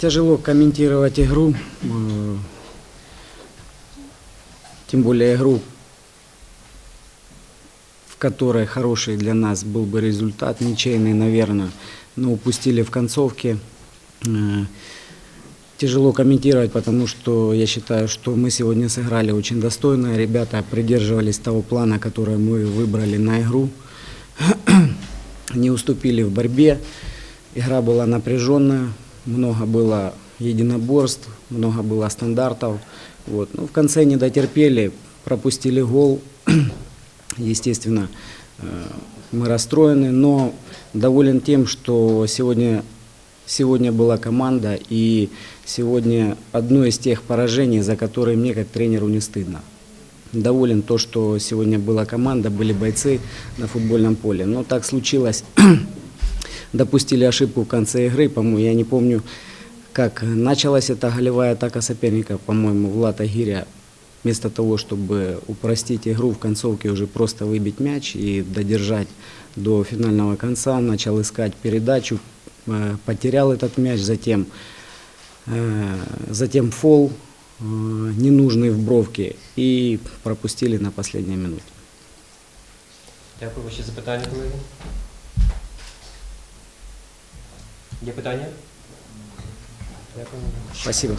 Тяжело комментировать игру, э, тем более игру, в которой хороший для нас был бы результат, ничейный, наверное, но упустили в концовке. Э, Тяжело комментировать, потому что я считаю, что мы сегодня сыграли очень достойно. Ребята придерживались того плана, который мы выбрали на игру. Не уступили в борьбе. Игра была напряженная, много было единоборств, много было стандартов. Вот. Ну, в конце не дотерпели, пропустили гол. Естественно, э, мы расстроены, но доволен тем, что сегодня, сегодня была команда, и сегодня одно из тех поражений, за которые мне как тренеру не стыдно. Доволен то, что сегодня была команда, были бойцы на футбольном поле. Но так случилось, допустили ошибку в конце игры, по-моему, я не помню, как началась эта голевая атака соперника, по-моему, Влад Агиря, вместо того, чтобы упростить игру в концовке, уже просто выбить мяч и додержать до финального конца, начал искать передачу, э, потерял этот мяч, затем, э, затем фол э, ненужный в бровке и пропустили на последней минуте. Дякую. Ваші запитання, колеги? Є питання? Спасибо.